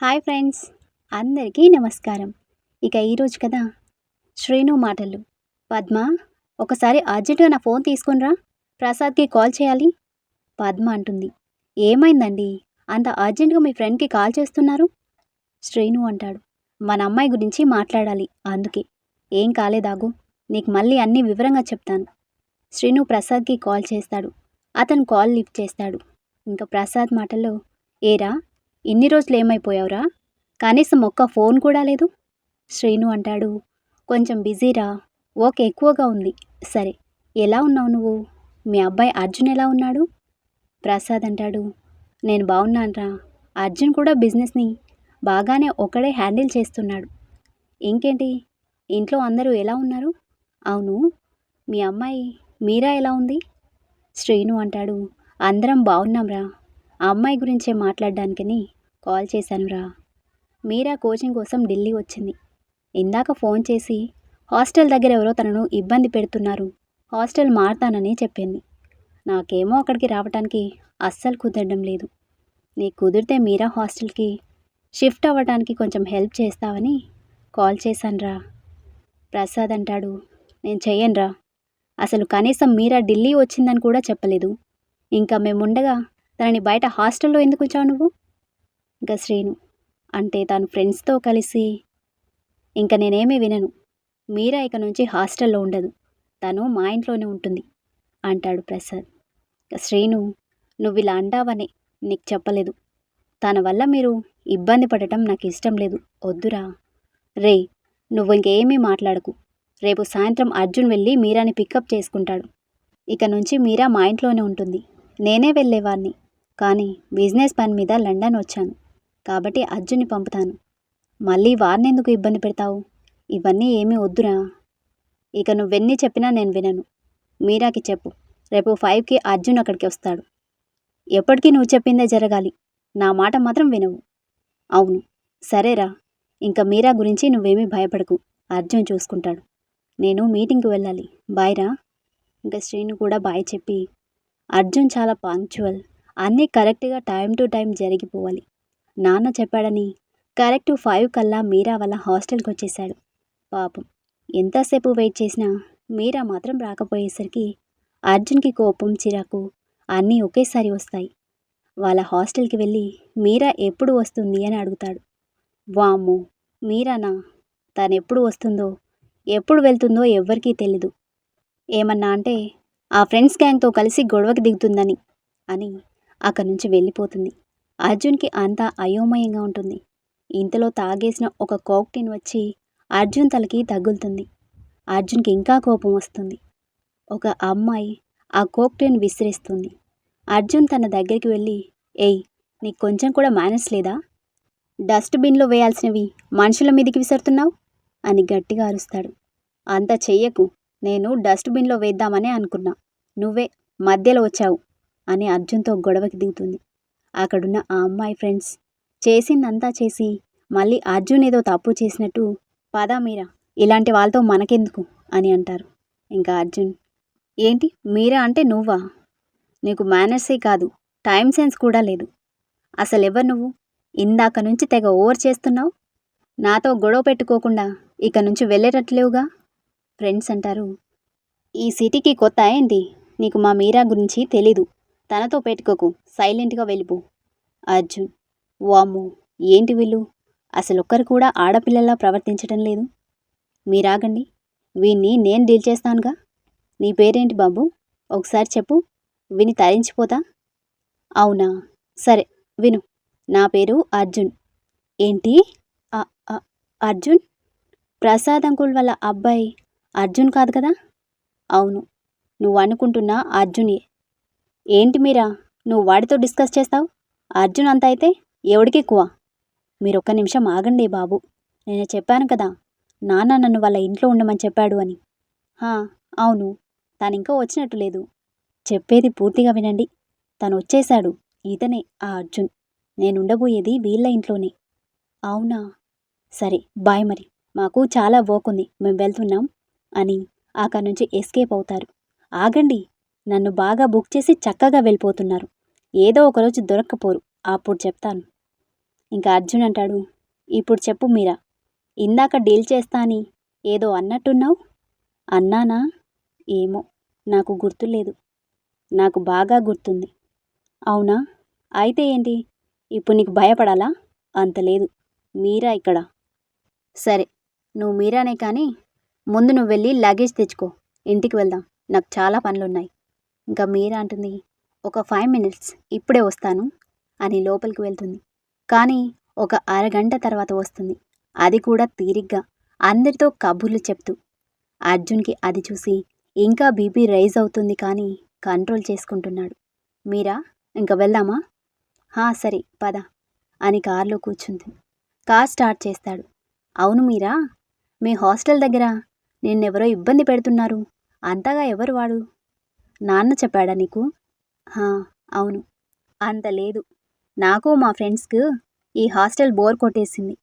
Hi friends అందరికీ నమస్కారం. ఇక ఈరోజు కదా శ్రీను మాటలు. పద్మ ఒకసారి అర్జెంటుగా నా ఫోన్ తీసుకునిరా. ప్రసాద్కి కాల్ చేయాలి. పద్మ అంటుంది. ఏమైందండి? అంత అర్జెంటుగా మీ ఫ్రెండ్కి కాల్ చేస్తున్నారు? శ్రీను అంటాడు. మన అమ్మాయి గురించి మాట్లాడాలి అందుకే. ఏం కాలేదాగు? నీకు మళ్ళీ అన్ని వివరంగా చెప్తాను. శ్రీను ప్రసాద్కి కాల్ చేస్తాడు. అతను కాల్ లిఫ్ట్ చేస్తాడు. ఇంకా ప్రసాద్ మాటల్లో ఏరా ఇన్ని రోజులు ఏమైపోయావురా? కనీసం ఒక్క ఫోన్ కూడా లేదు? శ్రీను అంటాడు. కొంచెం బిజీరా? ఓకే ఎక్కువగా ఉంది. సరే ఎలా ఉన్నావు నువ్వు? మీ అబ్బాయి అర్జున్ ఎలా ఉన్నాడు? ప్రసాద్ అంటాడు. నేను బాగున్నానురా. అర్జున్ కూడా బిజినెస్ని బాగానే ఒకడే హ్యాండిల్ చేస్తున్నాడు. ఇంకేంటి? ఇంట్లో అందరూ ఎలా ఉన్నారు? అవును. మీ అమ్మాయి మీరా ఎలా ఉంది? శ్రీను అంటాడు. అందరం బాగున్నాంరా. ఆ అమ్మాయి గురించే మాట్లాడడానికని కాల్ చేశానురా మీరా కోచింగ్ కోసం ఢిల్లీ వచ్చింది. ఇందాక ఫోన్ చేసి హాస్టల్ దగ్గర ఎవరో తనను ఇబ్బంది పెడుతున్నారు. హాస్టల్ మారుతానని చెప్పింది. నాకేమో అక్కడికి రావటానికి అస్సలు కుదరడం లేదు. నీకు కుదిరితే మీరా హాస్టల్కి షిఫ్ట్ అవ్వడానికి కొంచెం హెల్ప్ చేస్తావని కాల్ చేశానురా ప్రసాద్ అంటాడు. నేను చెయ్యనురా అసలు కనీసం మీరా ఢిల్లీ వచ్చిందని కూడా చెప్పలేదు. ఇంకా మేముండగా తనని బయట హాస్టల్లో ఎందుకు ఉంచావు నువ్వు? ఇంకా శ్రీను అంటే తను ఫ్రెండ్స్తో కలిసి ఇంకా నేనేమీ వినను. మీరా ఇక నుంచి హాస్టల్లో ఉండదు. తను మా ఇంట్లోనే ఉంటుంది అంటాడు ప్రసాద్. శ్రీను నువ్వు ఇలా అంటావని నీకు చెప్పలేదు. తన వల్ల మీరు ఇబ్బంది పడటం నాకు ఇష్టం లేదు. వద్దురా. రే నువ్వు ఇంకేమీ మాట్లాడకు. రేపు సాయంత్రం అర్జున్ వెళ్ళి మీరాని పికప్ చేసుకుంటాడు. ఇక నుంచి మీరా మా ఇంట్లోనే ఉంటుంది. నేనే వెళ్ళేవాడిని. కానీ బిజినెస్ పని మీద లండన్ వచ్చాను. కాబట్టి అర్జున్ని పంపుతాను. మళ్ళీ వారినెందుకు ఇబ్బంది పెడతావు? ఇవన్నీ ఏమీ వద్దురా. ఇక నువ్వెన్ని చెప్పినా నేను వినను. మీరాకి చెప్పు. రేపు ఫైవ్కి అర్జున్ అక్కడికి వస్తాడు. ఎప్పటికీ నువ్వు చెప్పిందే జరగాలి. నా మాట మాత్రం వినవు. అవును. సరేరా. ఇంకా మీరా గురించి నువ్వేమీ భయపడకు. అర్జున్ చూసుకుంటాడు. నేను మీటింగ్కి వెళ్ళాలి. బాయ్ రా ఇంకా శ్రీను కూడా బాయ్ చెప్పి అర్జున్ చాలా పాంక్చువల్. అన్నీ కరెక్ట్గా టైం టు టైం జరిగిపోవాలి. నాన్న చెప్పాడని. కరెక్ట్ ఫైవ్ కల్లా మీరా వాళ్ళ హాస్టల్కి వచ్చేసాడు పాపం. ఎంతసేపు వెయిట్ చేసినా మీరా మాత్రం రాకపోయేసరికి అర్జున్కి కోపం చిరాకు అన్నీ ఒకేసారి వస్తాయి. వాళ్ళ హాస్టల్కి వెళ్ళి మీరా ఎప్పుడు వస్తుంది అని అడుగుతాడు. వాము మీరానా? తను ఎప్పుడు వస్తుందో ఎప్పుడు వెళ్తుందో ఎవ్వరికీ తెలీదు. ఏమన్నా అంటే ఆ ఫ్రెండ్స్ గ్యాంగ్తో కలిసి గొడవకి దిగుతుందని అని అక్కడి నుంచి వెళ్ళిపోతుంది. అర్జున్కి అంతా అయోమయంగా ఉంటుంది. ఇంతలో తాగేసిన ఒక కోక్టిన్ వచ్చి అర్జున్ తలకి తగులుతుంది. అర్జున్కి ఇంకా కోపం వస్తుంది. ఒక అమ్మాయి ఆ కోక్టిన్ విసిరేస్తుంది. అర్జున్ తన దగ్గరికి వెళ్ళి ఏయ్ నీకు కొంచెం కూడా మేనేజ్ లేదా? డస్ట్బిన్లో వేయాల్సినవి మనుషుల మీదకి విసురుతున్నావు? అని గట్టిగా అరుస్తాడు. అంత చెయ్యకు. నేను డస్ట్బిన్లో వేద్దామనే అనుకున్నా. నువ్వే మధ్యలో వచ్చావు అని అర్జున్తో గొడవకి దిగుతుంది. అక్కడున్న ఆ అమ్మాయి ఫ్రెండ్స్. చేసిందంతా చేసి మళ్ళీ అర్జున్ ఏదో తప్పు చేసినట్టు పదా మీరా ఇలాంటి వాళ్ళతో మనకెందుకు? అని అంటారు. ఇంకా అర్జున్ ఏంటి మీరా అంటే నువ్వా? నీకు మేనర్సే కాదు టైం సెన్స్ కూడా లేదు. అసలు ఎవరు నువ్వు? ఇందాక నుంచి తెగ ఓవర్ చేస్తున్నావు? నాతో గొడవ పెట్టుకోకుండా ఇక నుంచి వెళ్ళేటట్లేవుగా? ఫ్రెండ్స్ అంటారు. ఈ సిటీకి కొత్త ఏంటి? నీకు మా మీరా గురించి తెలీదు. తనతో పెట్టుకోకు. సైలెంట్గా వెళ్ళిపో. అర్జున్ వామ్మో ఏంటి వీళ్ళు? అసలు ఒక్కరు కూడా ఆడపిల్లలా ప్రవర్తించడం లేదు. మీరాగండి. వీణ్ణి నేను డీల్ చేస్తానుగా. నీ పేరేంటి బాబు? ఒకసారి చెప్పు. విని తరించిపోతా? అవునా? సరే విను. నా పేరు అర్జున్. ఏంటి? అర్జున్? ప్రసాద్ అంకుల్ వాళ్ళ అబ్బాయి అర్జున్ కాదు కదా? అవును. నువ్వు అనుకుంటున్న అర్జునే. ఏంటి మీరా? నువ్వు వాడితో డిస్కస్ చేస్తావు? అర్జున్ అంత అయితే ఎవడికి ఎక్కువ మీరు ఒక్క నిమిషం ఆగండి బాబు. నేను చెప్పాను కదా నాన్న నన్ను వాళ్ళ ఇంట్లో ఉండమని చెప్పాడు అని. అవును. తాను ఇంకా వచ్చినట్టు లేదు. చెప్పేది పూర్తిగా వినండి. తను వచ్చేశాడు ఈతనే ఆ అర్జున్. నేను ఉండబోయేది వీళ్ళ ఇంట్లోనే. అవునా? సరే బాయ్ మరి. మాకు చాలా వర్క్ ఉంది. మేము వెళ్తున్నాం అని అక్కడి నుంచి ఎస్కేప్ అవుతారు. ఆగండి. నన్ను బాగా బుక్ చేసి చక్కగా వెళ్ళిపోతున్నారు. ఏదో ఒకరోజు దొరక్కపోరు. అప్పుడు చెప్తాను. ఇంకా అర్జున్ అంటాడు ఇప్పుడు చెప్పు మీరా? ఇందాక డీల్ చేస్తా అని ఏదో అన్నట్టున్నావు? అన్నానా? ఏమో. నాకు గుర్తులేదు. నాకు బాగా గుర్తుంది. అవునా? అయితే ఏంటి? ఇప్పుడు నీకు భయపడాలా? అంత లేదు. మీరా ఇక్కడ? సరే. నువ్వు మీరానే కానీ ముందు నువ్వు వెళ్ళి లగేజ్ తెచ్చుకో. ఇంటికి వెళ్దాం. నాకు చాలా పనులున్నాయి. ఇంకా మీరా అంటుంది ఒక ఫైవ్ మినిట్స్ ఇప్పుడే వస్తాను అని లోపలికి వెళ్తుంది. కానీ ఒక అరగంట తర్వాత వస్తుంది. అది కూడా తీరిగ్గా అందరితో కబుర్లు చెప్తూ. అర్జున్కి అది చూసి ఇంకా బీపీ రైజ్ అవుతుంది కానీ కంట్రోల్ చేసుకుంటున్నాడు. మీరా ఇంకా వెళ్దామా? హా సరే పద అని కారులో కూర్చుంది. కార్ స్టార్ట్ చేస్తాడు. అవును మీరా మీ హాస్టల్ దగ్గర నిన్నెవరో ఇబ్బంది పెడుతున్నారు. అంతగా ఎవరు వాడు? నాన్న చెప్పాడా నీకు? అవును. అంత లేదు. నాకు మా ఫ్రెండ్స్కు ఈ హాస్టల్ బోర్ కొట్టేసింది.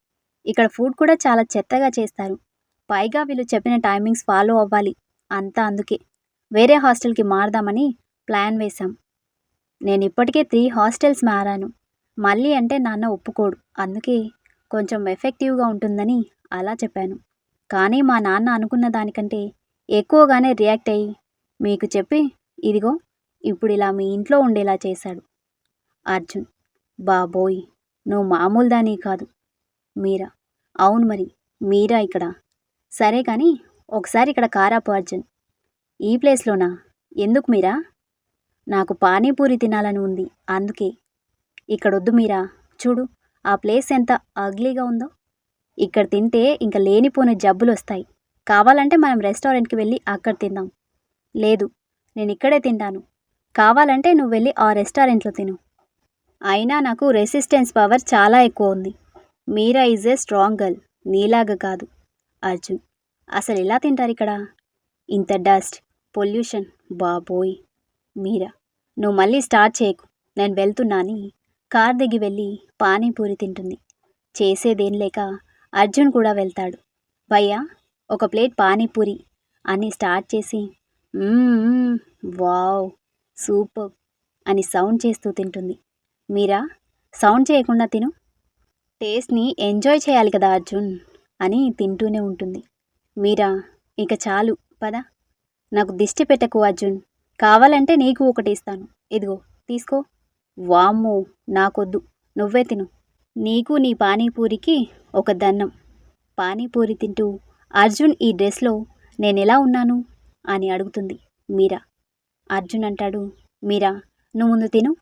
ఇక్కడ ఫుడ్ కూడా చాలా చెత్తగా చేస్తారు. పైగా వీళ్ళు చెప్పిన టైమింగ్స్ ఫాలో అవ్వాలి. అంతా అందుకే. వేరే హాస్టల్కి మారదామని ప్లాన్ వేశాం. నేను ఇప్పటికే త్రీ హాస్టల్స్ మారాను. మళ్ళీ అంటే నాన్న ఒప్పుకోడు. అందుకే కొంచెం ఎఫెక్టివ్గా ఉంటుందని అలా చెప్పాను. కానీ మా నాన్న అనుకున్న దానికంటే ఎక్కువగానే రియాక్ట్ అయ్యి మీకు చెప్పి ఇదిగో ఇప్పుడు ఇలా మీ ఇంట్లో ఉండేలా చేశాడు. అర్జున్ బాబోయ్ నువ్వు మామూలు దాని కాదు. మీరా? అవును మరి మీరా ఇక్కడ? సరే కానీ ఒకసారి ఇక్కడ కారాపు అర్జున్. ఈ ప్లేస్లోనా? ఎందుకు మీరా? నాకు పానీపూరి తినాలని ఉంది అందుకే. ఇక్కడొద్దు మీరా? చూడు ఆ ప్లేస్ ఎంత అగ్లీగా ఉందో. ఇక్కడ తింటే ఇంకా లేనిపోని జబ్బులు వస్తాయి కావాలంటే మనం రెస్టారెంట్కి వెళ్ళి అక్కడ తిందాం. లేదు నేను ఇక్కడే తింటాను. కావాలంటే నువ్వు వెళ్ళి ఆ రెస్టారెంట్లో తిను. అయినా నాకు రెసిస్టెన్స్ పవర్ చాలా ఎక్కువ ఉంది Meera is a strong girl. నీలాగా కాదు. అర్జున్ అసలు ఎలా తింటారు ఇక్కడ ఇంత డస్ట్ పొల్యూషన్. బాబోయ్. మీరా నువ్వు మళ్ళీ స్టార్ట్ చేయకు. నేను వెళ్తున్నాని. కార్ దిగి వెళ్ళి పానీపూరి తింటుంది. చేసేదేం లేక అర్జున్ కూడా వెళ్తాడు. భయ్యా ఒక ప్లేట్ పానీపూరి అని స్టార్ట్ చేసి వావ్ సూపర్ అని సౌండ్ చేస్తూ తింటుంది. మీరా సౌండ్ చేయకుండా తిను. టేస్ట్ని ఎంజాయ్ చేయాలి కదా అర్జున్ అని తింటూనే ఉంటుంది. మీరా ఇక చాలు పద. నాకు దిష్టి పెట్టకు అర్జున్. కావాలంటే నీకు ఒకటి ఇస్తాను. ఇదిగో తీసుకో. వామ్మో నాకొద్దు. నువ్వే తిను. నీకు నీ పానీపూరికి ఒక దన్నం. పానీపూరి తింటూ అర్జున్ ఈ డ్రెస్లో నేను ఎలా ఉన్నాను? అని అడుగుతుంది. మీరా? అర్జున్ అంటాడు. మీరా? నువ్వు ముందు తిను.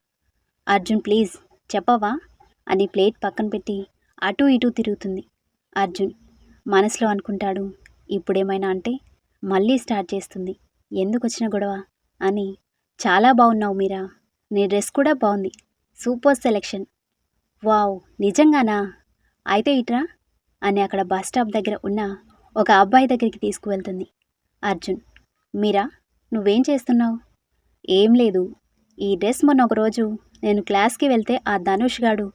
అర్జున్ ప్లీజ్ చెప్పవా? అని ప్లేట్ పక్కన పెట్టి అటు ఇటు తిరుగుతుంది. అర్జున్ మనసులో అనుకుంటాడు ఇప్పుడేమైనా అంటే మళ్ళీ స్టార్ట్ చేస్తుంది. ఎందుకు వచ్చిన గొడవ? అని. చాలా బాగున్నావు మీరా. నీ డ్రెస్ కూడా బాగుంది. Super selection. వావ్ నిజంగానా? అయితే ఇట్రా అని అక్కడ బస్ స్టాప్ దగ్గర ఉన్న ఒక అబ్బాయి దగ్గరికి తీసుకువెళ్తుంది. అర్జున్ మీరా నువ్వేం చేస్తున్నావు? ఏం లేదు. ఈ డ్రెస్ మొన్న ఒకరోజు నేను క్లాస్కి వెళ్తే ఆ ధనుష్ గాడు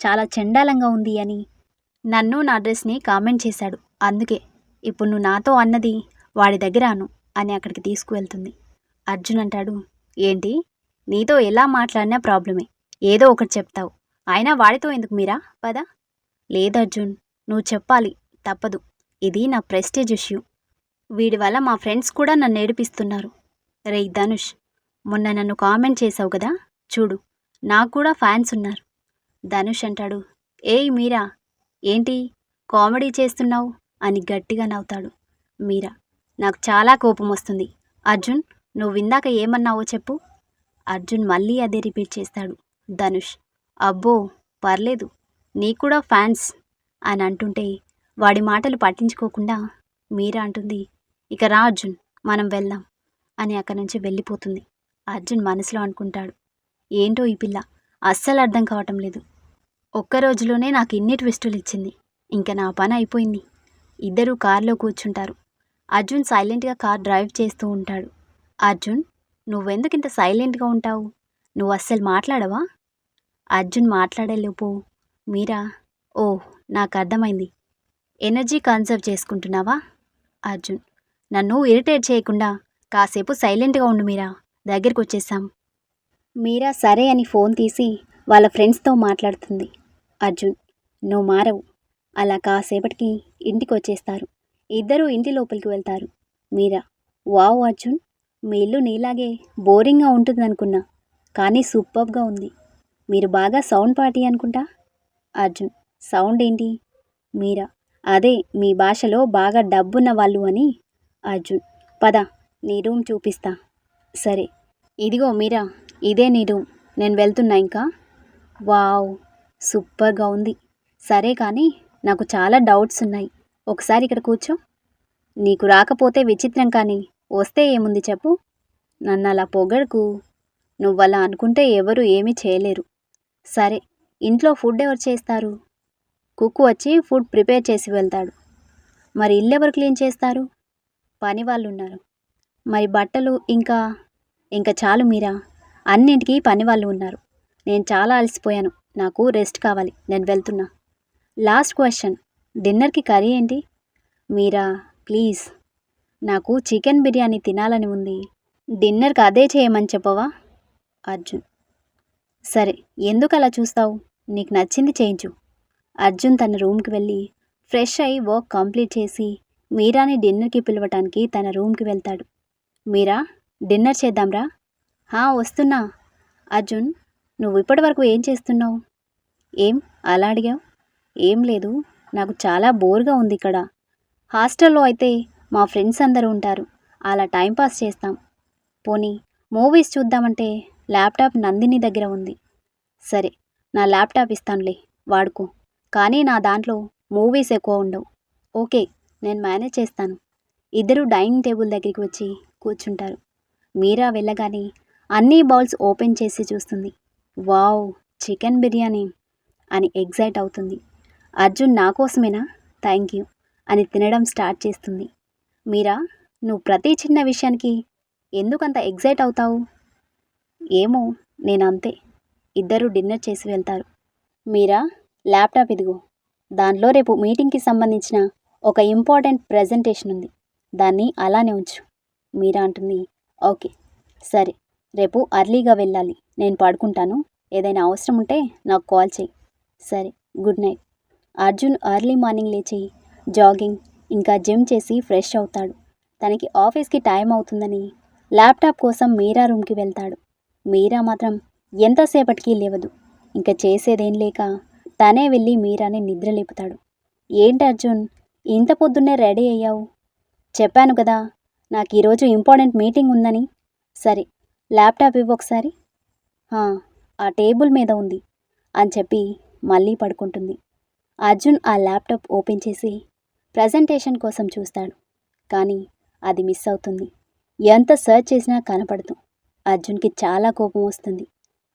చాలా చండాలంగా ఉంది అని నన్ను నా డ్రెస్ని కామెంట్ చేశాడు. అందుకే ఇప్పుడు నువ్వు నాతో అన్నది వాడి దగ్గర అను అని అక్కడికి తీసుకువెళ్తుంది. అర్జున్ అంటాడు ఏంటి? నీతో ఎలా మాట్లాడినా ప్రాబ్లమే. ఏదో ఒకటి చెప్తావు. అయినా వాడితో ఎందుకు మీరా? పదా. లేదు అర్జున్ నువ్వు చెప్పాలి. తప్పదు. ఇది నా ప్రెస్టేజ్ ఇష్యూ. వీడి వల్ల మా ఫ్రెండ్స్ కూడా నన్ను ఏడిపిస్తున్నారు. రే ధనుష్ మొన్న నన్ను కామెంట్ చేసావు కదా? చూడు నాకు కూడా ఫ్యాన్స్ ఉన్నారు. ధనుష్ అంటాడు ఏయ్ మీరా ఏంటి? కామెడీ చేస్తున్నావు? అని గట్టిగా నవ్వుతాడు. మీరా నాకు చాలా కోపం వస్తుంది. అర్జున్ నువ్వు ఇందాక ఏమన్నావో చెప్పు. అర్జున్ మళ్ళీ అదే రిపీట్ చేస్తాడు. ధనుష్ అబ్బో పర్లేదు నీకు కూడా ఫ్యాన్స్ అని అంటుంటే వాడి మాటలు పట్టించుకోకుండా మీరా అంటుంది ఇక రా అర్జున్ మనం వెళ్దాం అని అక్కడి నుంచి వెళ్ళిపోతుంది. అర్జున్ మనసులో అనుకుంటాడు. ఏంటో ఈ పిల్ల? అస్సలు అర్థం కావటం లేదు. ఒక్క రోజులోనే నాకు ఇన్ని ట్విస్టులు ఇచ్చింది. ఇంకా నా పని అయిపోయింది. ఇద్దరూ కారులో కూర్చుంటారు. అర్జున్ సైలెంట్గా కార్ డ్రైవ్ చేస్తూ ఉంటాడు. అర్జున్ నువ్వెందుకు ఇంత సైలెంట్గా ఉంటావు? నువ్వు అస్సలు మాట్లాడవా? అర్జున్ మాట్లాడలేపు మీరా? ఓ నాకు అర్థమైంది. Energy conserve చేసుకుంటున్నావా? అర్జున్ నన్ను ఇరిటేట్ చేయకుండా కాసేపు సైలెంట్గా ఉండు మీరా దగ్గరికి వచ్చేసాం మీరా సరే అని ఫోన్ తీసి వాళ్ళ ఫ్రెండ్స్తో మాట్లాడుతుంది. అర్జున్ నువ్వు మారవు. అలా కాసేపటికి ఇంటికి వచ్చేస్తారు ఇద్దరూ ఇంటి లోపలికి వెళ్తారు. మీరా వావ్ అర్జున్ మీ ఇల్లు నీలాగే బోరింగ్గా ఉంటుందనుకున్నా కానీ సూపర్గా ఉంది. మీరు బాగా సౌండ్ పార్టీ అనుకుంటా? అర్జున్ సౌండ్ ఏంటి మీరా అదే మీ భాషలో బాగా డబ్బున్న వాళ్ళు అని అర్జున్. పద నీ రూమ్ చూపిస్తా. సరే. ఇదిగో మీరా ఇదే నీ రూమ్. నేను వెళ్తున్నా ఇంకా? వావ్ సూపర్గా ఉంది. సరే కానీ నాకు చాలా డౌట్స్ ఉన్నాయి. ఒకసారి ఇక్కడ కూర్చో. నీకు రాకపోతే విచిత్రం కానీ వస్తే ఏముంది చెప్పు. నన్ను అలా పొగడుకు. నువ్వలా అనుకుంటే ఎవరు ఏమీ చేయలేరు. సరే ఇంట్లో ఫుడ్ ఎవరు చేస్తారు? కుక్కు వచ్చి ఫుడ్ ప్రిపేర్ చేసి వెళ్తాడు. మరి ఇల్లు ఎవరు క్లీన్ చేస్తారు? పని వాళ్ళు ఉన్నారు మరి బట్టలు ఇంకా ఇంకా చాలు మీరా? అన్నింటికీ పని వాళ్ళు ఉన్నారు. నేను చాలా అలసిపోయాను. నాకు రెస్ట్ కావాలి. నేను వెళ్తున్నా. Last question. డిన్నర్కి కర్రీ ఏంటి? మీరా ప్లీజ్. నాకు చికెన్ బిర్యానీ తినాలని ఉంది. డిన్నర్కి అదే చేయమని చెప్పవా? అర్జున్. సరే ఎందుకు అలా చూస్తావు? నీకు నచ్చింది చేయించు. అర్జున్ తన రూమ్కి వెళ్ళి ఫ్రెష్ అయి వర్క్ కంప్లీట్ చేసి మీరాని డిన్నర్కి పిలవటానికి తన రూమ్కి వెళ్తాడు. మీరా డిన్నర్ చేద్దాంరా? హా వస్తున్నా. అర్జున్ నువ్వు ఇప్పటివరకు ఏం చేస్తున్నావు? ఏం? అలా అడిగావు? ఏం లేదు. నాకు చాలా బోర్గా ఉంది ఇక్కడ. హాస్టల్లో అయితే మా ఫ్రెండ్స్ అందరూ ఉంటారు. అలా టైంపాస్ చేస్తాం. పోనీ మూవీస్ చూద్దామంటే ల్యాప్టాప్ నందిని దగ్గర ఉంది. సరే నా ల్యాప్టాప్ ఇస్తానులే వాడుకో. కానీ నా దాంట్లో మూవీస్ ఎక్కువ ఉండవు. ఓకే. నేను మేనేజ్ చేస్తాను. ఇద్దరు డైనింగ్ టేబుల్ దగ్గరికి వచ్చి కూర్చుంటారు. మీరా వెళ్ళగానే అన్ని బౌల్స్ ఓపెన్ చేసి చూస్తుంది. వావ్ చికెన్ బిర్యానీ అని ఎగ్జైట్ అవుతుంది. అర్జున్ నా కోసమేనా? థ్యాంక్ యూ అని తినడం స్టార్ట్ చేస్తుంది. మీరా నువ్వు ప్రతి చిన్న విషయానికి ఎందుకంత ఎగ్జైట్ అవుతావు? ఏమో నేను అంతే ఇద్దరు డిన్నర్ చేసి వెళ్తారు. మీరా ల్యాప్టాప్ ఇదిగో. దానిలో రేపు మీటింగ్కి సంబంధించిన ఒక ఇంపార్టెంట్ ప్రజెంటేషన్ ఉంది. దాన్ని అలానే ఉంచు. మీరా అంటుంది. ఓకే. సరే. రేపు అర్లీగా వెళ్ళాలి. నేను పడుకుంటాను. ఏదైనా అవసరం ఉంటే నాకు కాల్ చేయి. సరే. Good night. Arjun early morning లేచి జాగింగ్ ఇంకా జిమ్ చేసి ఫ్రెష్ అవుతాడు. తనకి ఆఫీస్కి టైం అవుతుందని ల్యాప్టాప్ కోసం మీరా రూమ్కి వెళ్తాడు. మీరా మాత్రం ఎంతసేపటికి లేవదు. ఇంకా చేసేదేం లేక తనే వెళ్ళి మీరాని నిద్ర లేపుతాడు ఏంటి అర్జున్? ఇంత పొద్దున్నే రెడీ అయ్యావు. చెప్పాను కదా నాకు ఈరోజు ఇంపార్టెంట్ మీటింగ్ ఉందని. సరే ల్యాప్టాప్ ఇవ్వు ఒకసారి. ఆ టేబుల్ మీద ఉంది అని చెప్పి మళ్ళీ పడుకుంటుంది. అర్జున్ ఆ ల్యాప్టాప్ ఓపెన్ చేసి ప్రజెంటేషన్ కోసం చూస్తాడు. కానీ అది మిస్ అవుతుంది. ఎంత సెర్చ్ చేసినా కనపడదు. అర్జున్కి చాలా కోపం వస్తుంది.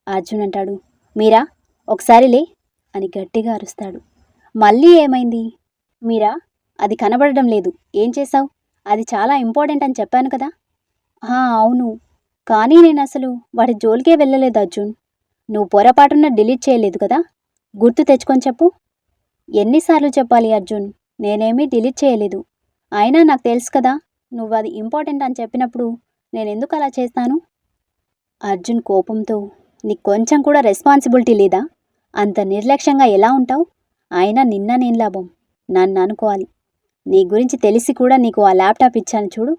అర్జున్ అంటాడు మీరా ఒకసారి లే అని గట్టిగా అరుస్తాడు. మళ్ళీ ఏమైంది? మీరా అది కనబడడం లేదు. ఏం చేశావు? అది చాలా ఇంపార్టెంట్ అని చెప్పాను కదా? అవును. కానీ నేను అసలు వాడి జోలికే వెళ్ళలేదు అర్జున్. నువ్వు పొరపాటున డిలీట్ చేయలేదు కదా? గుర్తు తెచ్చుకొని చెప్పు. ఎన్నిసార్లు చెప్పాలి అర్జున్? నేనేమీ డిలీట్ చేయలేదు. అయినా నాకు తెలుసు కదా నువ్వు అది ఇంపార్టెంట్ అని చెప్పినప్పుడు నేను ఎందుకు అలా చేస్తాను? అర్జున్ కోపంతో నీకు కొంచెం కూడా రెస్పాన్సిబిలిటీ లేదా? అంత నిర్లక్ష్యంగా ఎలా ఉంటావు? అయినా నిన్న నేను లాభం. నన్ను అనుకోవాలి. నీ గురించి తెలిసి కూడా నీకు ఆ ల్యాప్టాప్ ఇచ్చాను చూడు.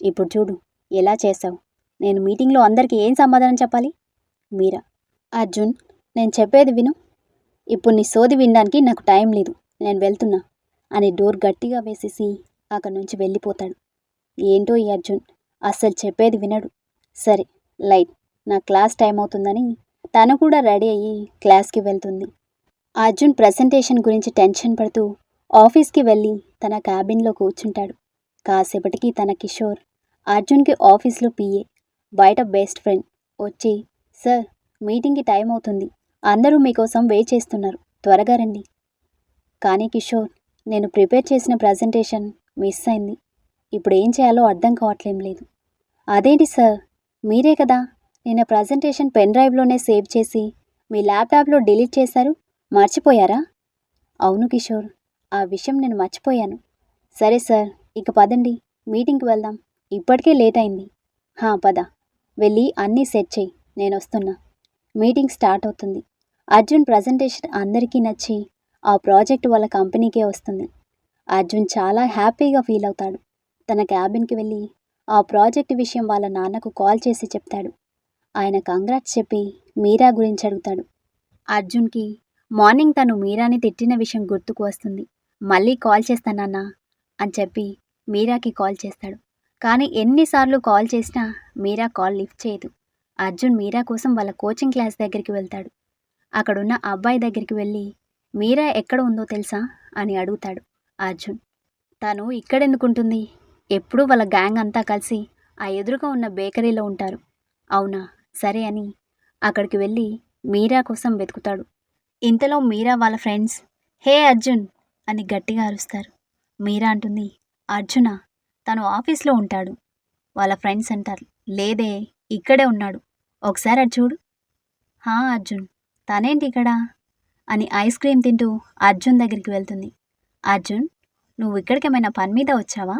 ఇప్పుడు చూడు ఎలా చేసావు నేను మీటింగ్లో అందరికీ ఏం సమాధానం చెప్పాలి? మీరా? అర్జున్ నేను చెప్పేది విను. ఇప్పుడు నీ సోది వినడానికి నాకు టైం లేదు. నేను వెళ్తున్నా అని డోర్ గట్టిగా వేసేసి అక్కడి నుంచి వెళ్ళిపోతాడు. ఏంటో ఈ అర్జున్? అస్సలు చెప్పేది వినడు. సరే లైట్ నా క్లాస్ టైం అవుతుందని తను కూడా రెడీ అయ్యి క్లాస్కి వెళ్తుంది. అర్జున్ ప్రజెంటేషన్ గురించి టెన్షన్ పడుతూ ఆఫీస్కి వెళ్ళి తన క్యాబిన్లో కూర్చుంటాడు. కాసేపటికి తన కిషోర్ అర్జున్కి ఆఫీస్లో పిఏ బయట బెస్ట్ ఫ్రెండ్ వచ్చి సార్ మీటింగ్కి టైం అవుతుంది. అందరూ మీకోసం వెయిట్ చేస్తున్నారు. త్వరగా రండి. కానీ కిషోర్ నేను ప్రిపేర్ చేసిన ప్రజెంటేషన్ మిస్ అయింది. ఇప్పుడు ఏం చేయాలో అర్థం కావట్లేం లేదు. అదేంటి సార్? మీరే కదా? నేను ప్రజెంటేషన్ పెన్ డ్రైవ్లోనే సేవ్ చేసి మీ ల్యాప్టాప్లో డిలీట్ చేశారు? మర్చిపోయారా? అవును కిషోర్. ఆ విషయం నేను మర్చిపోయాను. సరే సార్ ఇక పదండి. మీటింగ్కి వెళ్దాం. ఇప్పటికే లేట్ అయింది. హా పద. వెళ్ళి అన్నీ సెట్ చేయి. నేను వస్తున్నా. మీటింగ్ స్టార్ట్ అవుతుంది. అర్జున్ ప్రజెంటేషన్ అందరికీ నచ్చి ఆ ప్రాజెక్ట్ వాళ్ళ కంపెనీకే వస్తుంది. అర్జున్ చాలా హ్యాపీగా ఫీల్ అవుతాడు. తన క్యాబిన్కి వెళ్ళి ఆ ప్రాజెక్ట్ విషయం వాళ్ళ నాన్నకు కాల్ చేసి చెప్తాడు. ఆయన కంగ్రాట్స్ చెప్పి మీరా గురించి అడుగుతాడు. అర్జున్కి మార్నింగ్ తను మీరాని తిట్టిన విషయం గుర్తుకు వస్తుంది. మళ్ళీ కాల్ చేస్తానన్నా అని చెప్పి మీరాకి కాల్ చేస్తాడు. కానీ ఎన్నిసార్లు కాల్ చేసినా మీరా కాల్ లిఫ్ట్ చేయదు. అర్జున్ మీరా కోసం వాళ్ళ కోచింగ్ క్లాస్ దగ్గరికి వెళ్తాడు. అక్కడున్న అబ్బాయి దగ్గరికి వెళ్ళి మీరా ఎక్కడ ఉందో తెలుసా? అని అడుగుతాడు అర్జున్. తను ఇక్కడెందుకుంటుంది? ఎప్పుడూ వాళ్ళ గ్యాంగ్ అంతా కలిసి ఆ ఎదురుగా ఉన్న బేకరీలో ఉంటారు. అవునా? సరే అని అక్కడికి వెళ్ళి మీరా కోసం వెతుకుతాడు. ఇంతలో మీరా వాళ్ళ ఫ్రెండ్స్ హే అర్జున్ అని గట్టిగా అరుస్తారు. మీరా అంటుంది అర్జున తను ఆఫీస్లో ఉంటాడు. వాళ్ళ ఫ్రెండ్స్ అంటారు లేదే ఇక్కడే ఉన్నాడు. ఒకసారి అది చూడు. హా అర్జున్ తనేంటి ఇక్కడ? అని ఐస్ క్రీమ్ తింటూ అర్జున్ దగ్గరికి వెళ్తుంది. అర్జున్ నువ్వు ఇక్కడికేమైనా పని మీద వచ్చావా?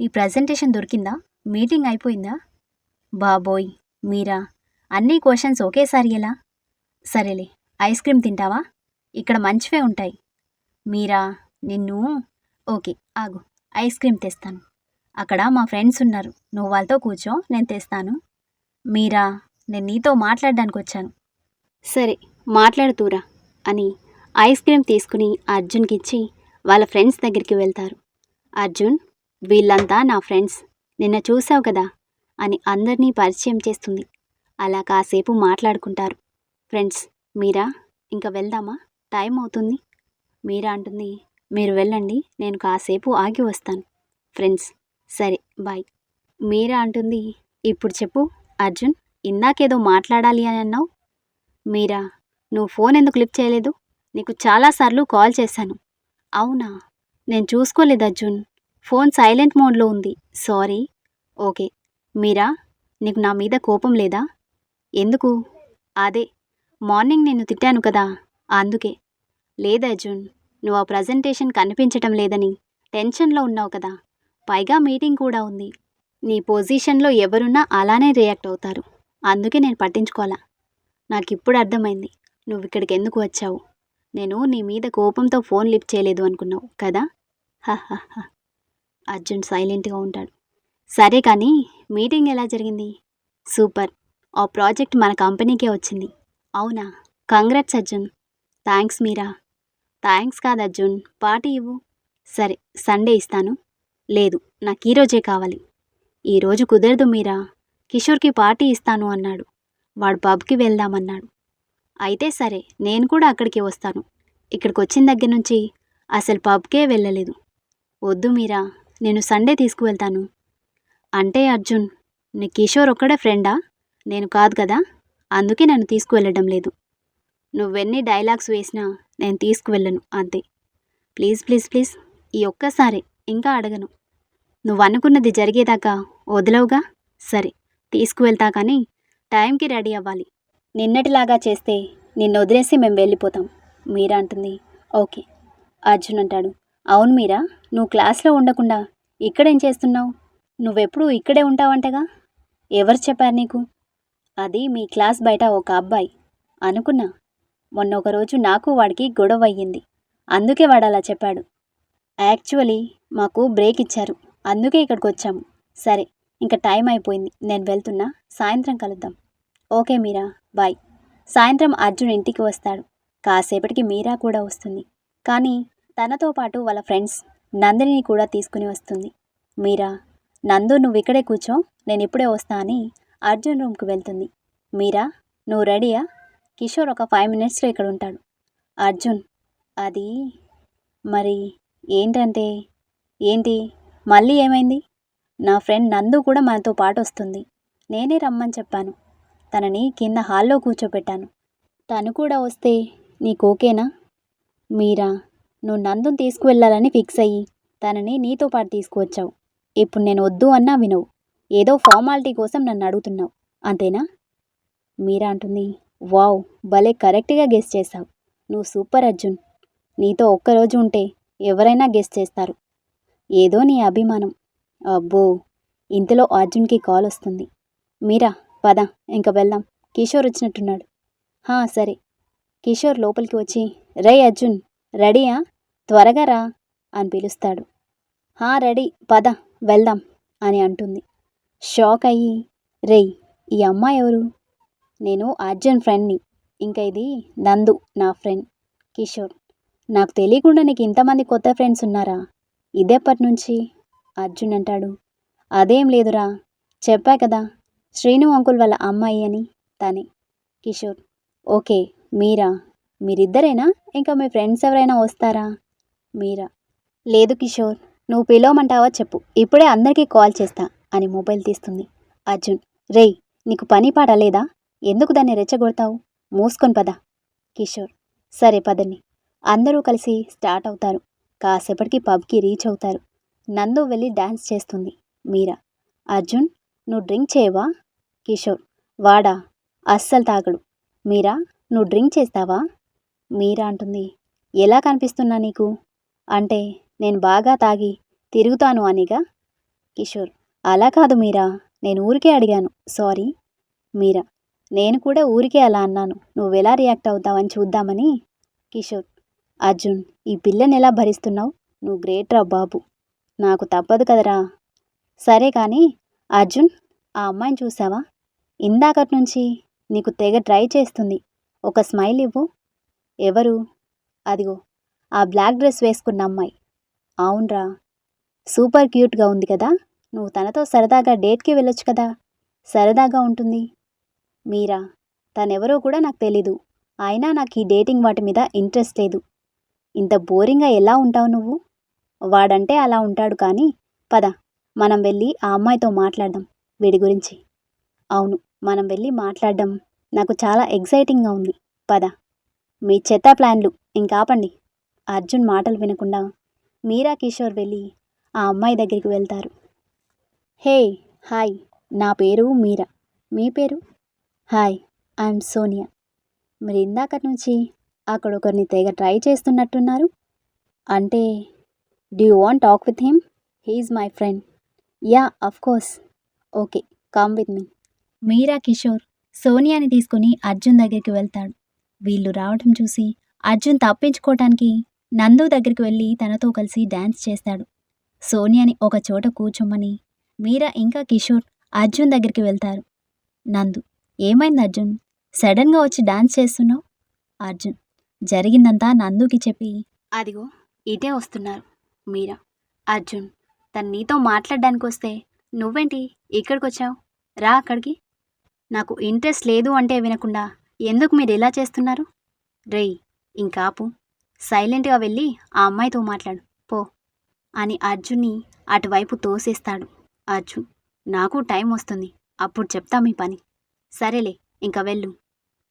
ఈ ప్రజెంటేషన్ దొరికిందా? మీటింగ్ అయిపోయిందా? బాబోయ్ మీరా అన్ని క్వశ్చన్స్ ఒకేసారి ఎలా? సరేలే ఐస్ క్రీమ్ తింటావా? ఇక్కడ మంచివే ఉంటాయి. మీరా? నిన్ను? ఓకే ఆగు. ఐస్ క్రీమ్ తెస్తాను. అక్కడ మా ఫ్రెండ్స్ ఉన్నారు. నువ్వు వాళ్ళతో కూర్చో నేను తెస్తాను. మీరా నేను నీతో మాట్లాడడానికి వచ్చాను. సరే మాట్లాడుతూరా అని ఐస్ క్రీమ్ తీసుకుని అర్జున్కి ఇచ్చి వాళ్ళ ఫ్రెండ్స్ దగ్గరికి వెళ్తారు. అర్జున్ వీళ్ళంతా నా ఫ్రెండ్స్. నిన్న చూసావు కదా అని అందరినీ పరిచయం చేస్తుంది. అలా కాసేపు మాట్లాడుకుంటారు. ఫ్రెండ్స్ మీరా ఇంకా వెళ్దామా? టైం అవుతుంది. మీరా అంటుంది. మీరు వెళ్ళండి నేను కాసేపు ఆగి వస్తాను. ఫ్రెండ్స్ సరే బాయ్. మీరా అంటుంది. ఇప్పుడు చెప్పు అర్జున్ ఇందాకేదో మాట్లాడాలి అని అన్నావు? మీరా నువ్వు ఫోన్ ఎందుకు క్లిప్ చేయలేదు? నీకు చాలాసార్లు కాల్ చేశాను. అవునా? నేను చూసుకోలేదు అర్జున్. ఫోన్ సైలెంట్ మోడ్లో ఉంది. సారీ. ఓకే. మీరా నీకు నా మీద కోపం లేదా? ఎందుకు? అదే మార్నింగ్ నేను తిట్టాను కదా. అందుకే. లేదు అర్జున్ నువ్వు ఆ ప్రజెంటేషన్ కనిపించటం లేదని టెన్షన్లో ఉన్నావు కదా. పైగా మీటింగ్ కూడా ఉంది. నీ పొజిషన్లో ఎవరున్నా అలానే రియాక్ట్ అవుతారు. అందుకే నేను పట్టించుకోవాలా నాకు ఇప్పుడు అర్థమైంది. నువ్వు ఇక్కడికి ఎందుకు వచ్చావు? నేను నీ మీద కోపంతో ఫోన్ లిఫ్ట్ చేయలేదు అనుకున్నావు కదా? అర్జున్ సైలెంట్గా ఉంటాడు. సరే కానీ మీటింగ్ ఎలా జరిగింది? సూపర్. ఆ ప్రాజెక్ట్ మన కంపెనీకే వచ్చింది. అవునా? Congrats Arjun. Thanks Meera? Thanks కాదు అర్జున్ పార్టీ ఇవ్వు. సరే సండే ఇస్తాను. లేదు నాకు ఈరోజే కావాలి ఈరోజు కుదరదు మీరా? కిషోర్కి పార్టీ ఇస్తాను అన్నాడు. వాడు పబ్కి వెళ్దామన్నాడు. అయితే సరే నేను కూడా అక్కడికి వస్తాను. ఇక్కడికి వచ్చిన దగ్గర నుంచి అసలు పబ్కే వెళ్ళలేదు. వద్దు మీరా నేను సండే తీసుకువెళ్తాను. అంటే అర్జున్ నీ కిషోర్ ఒక్కడే ఫ్రెండా? నేను కాదు కదా? అందుకే నన్ను తీసుకువెళ్ళడం లేదు. నువ్వెన్ని డైలాగ్స్ వేసినా నేను తీసుకువెళ్ళను అంతే. Please please please. ఈ ఒక్కసారి ఇంకా అడగను. నువ్వు అనుకున్నది జరిగేదాకా వదలవుగా? సరే తీసుకువెళ్తా కానీ టైంకి రెడీ అవ్వాలి. నిన్నటిలాగా చేస్తే నిన్ను వదిలేసి మేము వెళ్ళిపోతాం మీరా అంటుంది. ఓకే అర్జున్ అంటాడు. అవును మీరా నువ్వు క్లాస్లో ఉండకుండా ఇక్కడేం చేస్తున్నావు? నువ్వెప్పుడు ఇక్కడే ఉంటావంటగా? ఎవరు చెప్పారు నీకు? అది మీ క్లాస్ బయట ఒక అబ్బాయి. అనుకున్నా మొన్న ఒకరోజు నాకు వాడికి గొడవ అయ్యింది అందుకే వాడు అలా చెప్పాడు. యాక్చువల్లీ మాకు బ్రేక్ ఇచ్చారు. అందుకే ఇక్కడికి వచ్చాము సరే ఇంకా టైం అయిపోయింది. నేను వెళ్తున్నా. సాయంత్రం కలుద్దాం. ఓకే మీరా? బాయ్. సాయంత్రం అర్జున్ ఇంటికి వస్తాడు. కాసేపటికి మీరా కూడా వస్తుంది. కానీ తనతో పాటు వాళ్ళ ఫ్రెండ్స్ నందిని కూడా తీసుకుని వస్తుంది. మీరా? నందు నువ్వు ఇక్కడే కూర్చో. నేను ఇప్పుడే వస్తా అని అర్జున్ రూమ్కి వెళ్తుంది. మీరా? నువ్వు రెడీయా? కిషోర్ ఒక ఫైవ్ మినిట్స్లో ఇక్కడ ఉంటాడు. అర్జున్ అది మరి ఏంటంటే? ఏంటి? మళ్ళీ ఏమైంది? నా ఫ్రెండ్ నందు కూడా మనతో పాటు వస్తుంది. నేనే రమ్మని చెప్పాను. తనని కింద హాల్లో కూర్చోపెట్టాను. తను కూడా వస్తే నీకు ఓకేనా? మీరా నువ్వు నందును తీసుకువెళ్ళాలని ఫిక్స్ అయ్యి తనని నీతో పాటు తీసుకువచ్చావు. ఇప్పుడు నేను వద్దు అన్నా వినవు. ఏదో ఫార్మాలిటీ కోసం నన్ను అడుగుతున్నావు. అంతేనా? మీరా అంటుంది. వావ్ భలే కరెక్ట్గా గెస్ చేశావు. నువ్వు సూపర్ అర్జున్. నీతో ఒక్కరోజు ఉంటే ఎవరైనా గెస్ చేస్తారు. ఏదో నీ అభిమానం. అబ్బో ఇంతలో అర్జున్కి కాల్ వస్తుంది. మీరా పద ఇంక వెళ్దాం. కిషోర్ వచ్చినట్టున్నాడు. హా సరే. కిషోర్ లోపలికి వచ్చి రే అర్జున్ రెడీయా? త్వరగా రా అని పిలుస్తాడు. హా రెడీ పద వెళ్దాం అని అంటుంది. షాక్ అయ్యి రేయ్ ఈ అమ్మాయి ఎవరు? నేను అర్జున్ ఫ్రెండ్ని. ఇంకా ఇది నందు నా ఫ్రెండ్ కిషోర్. నాకు తెలియకుండా నీకు ఇంతమంది కొత్త ఫ్రెండ్స్ ఉన్నారా? ఇదేపటి నుంచి అర్జున్ అంటాడు. అదేం లేదురా. చెప్పా కదా శ్రీను అంకుల్ వాళ్ళ అమ్మాయి అని తనే. కిషోర్ ఓకే మీరా? మీరిద్దరేనా? ఇంకా మీ ఫ్రెండ్స్ ఎవరైనా వస్తారా? మీరా? లేదు కిషోర్ నువ్వు పిలవమంటావా చెప్పు. ఇప్పుడే అందరికీ కాల్ చేస్తా అని మొబైల్ తీస్తుంది. అర్జున్ రేయ్ నీకు పని పాట లేదా? ఎందుకు దాన్ని రెచ్చగొడతావు? మూసుకొని పద. కిషోర్. సరే పదండి. అందరూ కలిసి స్టార్ట్ అవుతారు. కాసేపటికి పబ్కి రీచ్ అవుతారు. నందు వెళ్ళి డ్యాన్స్ చేస్తుంది. మీరా? అర్జున్ నువ్వు డ్రింక్ చేయవా? కిషోర్. వాడా? అస్సలు తాగడు. మీరా? నువ్వు డ్రింక్ చేస్తావా? మీరా అంటుంది. ఎలా కనిపిస్తున్నా నీకు? అంటే నేను బాగా తాగి తిరుగుతాను అనిగా? కిషోర్. అలా కాదు మీరా. నేను ఊరికే అడిగాను. సారీ. మీరా? నేను కూడా ఊరికే అలా అన్నాను. నువ్వెలా రియాక్ట్ అవుతావని చూద్దామని. కిషోర్ అర్జున్ ఈ పిల్లని ఎలా భరిస్తున్నావు? నువ్వు గ్రేట్ రా బాబు. నాకు తప్పదు కదరా. సరే కానీ అర్జున్ ఆ అమ్మాయిని చూసావా? ఇందాకటి నుంచి నీకు తెగ ట్రై చేస్తుంది. ఒక స్మైల్ ఇవ్వు. ఎవరు? అదిగో ఆ బ్లాక్ డ్రెస్ వేసుకున్న అమ్మాయి. అవునరా. సూపర్ క్యూట్గా ఉంది కదా. నువ్వు తనతో సరదాగా డేట్కి వెళ్ళొచ్చు కదా. సరదాగా ఉంటుంది. మీరా? తనెవరో కూడా నాకు తెలీదు. అయినా నాకు ఈ డేటింగ్ వాటి మీద ఇంట్రెస్ట్ లేదు. ఇంత బోరింగ్గా ఎలా ఉంటావు నువ్వు? వాడంటే అలా ఉంటాడు కానీ పద మనం వెళ్ళి ఆ అమ్మాయితో మాట్లాడదాం వీడి గురించి. అవును మనం వెళ్ళి మాట్లాడడం నాకు చాలా ఎగ్జైటింగ్గా ఉంది. పద. మీ చెత్త ప్లాన్లు ఇంకాపండి అర్జున్ మాటలు వినకుండా మీరా కిషోర్ వెళ్ళి ఆ అమ్మాయి దగ్గరికి వెళ్తారు. హే హాయ్ నా పేరు మీరా. మీ పేరు? హాయ్ ఐఎమ్ సోనియా మీరు ఇందాకటి నుంచి అక్కడ ఒకరిని తెగ ట్రై చేస్తున్నట్టున్నారు. అంటే do you want talk with him he's my friend yeah of course okay come with me Meera Kishore సోనియాని తీసుకుని అర్జున్ దగ్గరికి వెళ్తాడు. వీళ్ళు రావడం చూసి అర్జున్ తప్పించుకోవటానికి నందు దగ్గరికి వెళ్ళి తనతో కలిసి డ్యాన్స్ చేస్తాడు. సోనియాని ఒక చోట కూర్చోమని మీరా ఇంకా కిషోర్ అర్జున్ దగ్గరికి వెళ్తారు. నందు ఏమైంది అర్జున్? సడన్గా వచ్చి డాన్స్ చేస్తున్నావు? అర్జున్ జరిగిందంతా నందుకి చెప్పి. అదిగో ఇటే వస్తున్నారు. మీరా అర్జున్ తను నీతో మాట్లాడడానికి వస్తే నువ్వేంటి ఇక్కడికి వచ్చావు రా అక్కడికి. నాకు ఇంట్రెస్ట్ లేదు అంటే వినకుండా ఎందుకు మీరు ఇలా చేస్తున్నారు? రేయ్ ఇంకాపు. సైలెంట్గా వెళ్ళి ఆ అమ్మాయితో మాట్లాడు. పో అని అర్జున్ని అటువైపు తోసేస్తాడు. అర్జున్ నాకు టైం వస్తుంది. అప్పుడు చెప్తా మీ పని. సరేలే ఇంకా వెళ్ళు.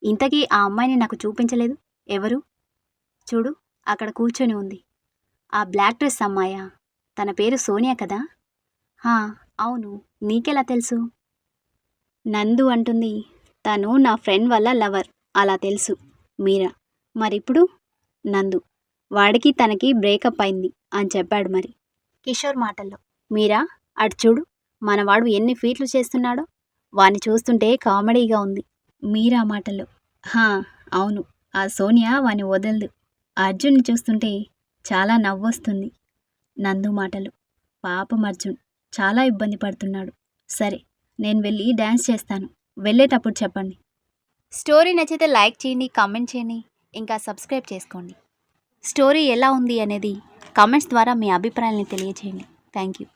ఇంతకీ ఆ అమ్మాయిని నాకు చూపించలేదు? ఎవరు? చూడు అక్కడ కూర్చొని ఉంది. ఆ బ్లాక్ డ్రెస్ అమ్మాయా? తన పేరు సోనియా కదా? హా అవును. నీకెలా తెలుసు? నందు అంటుంది తను నా ఫ్రెండ్ వల్ల లవర్. అలా తెలుసు. మీరా? మరిప్పుడు? నందు. వాడికి తనకి బ్రేకప్ అయింది అని చెప్పాడు మరి. కిషోర్ మాటల్లో. మీరా? అటు చూడు. మనవాడు ఎన్ని ఫీట్లు చేస్తున్నాడో. వాణ్ణి చూస్తుంటే కామెడీగా ఉంది. మీరా మాటల్లో. హా అవును. ఆ సోనియా వాని వదలదు. అర్జున్ని చూస్తుంటే చాలా నవ్వొస్తుంది. నందు మాటలు. పాపం అర్జున్. చాలా ఇబ్బంది పడుతున్నాడు. సరే నేను వెళ్ళి డ్యాన్స్ చేస్తాను. వెళ్ళేటప్పుడు చెప్పండి. స్టోరీ నచ్చితే లైక్ చేయండి కామెంట్ చేయండి ఇంకా సబ్స్క్రైబ్ చేసుకోండి. స్టోరీ ఎలా ఉంది అనేది కామెంట్స్ ద్వారా మీ అభిప్రాయాన్ని తెలియజేయండి. Thank you.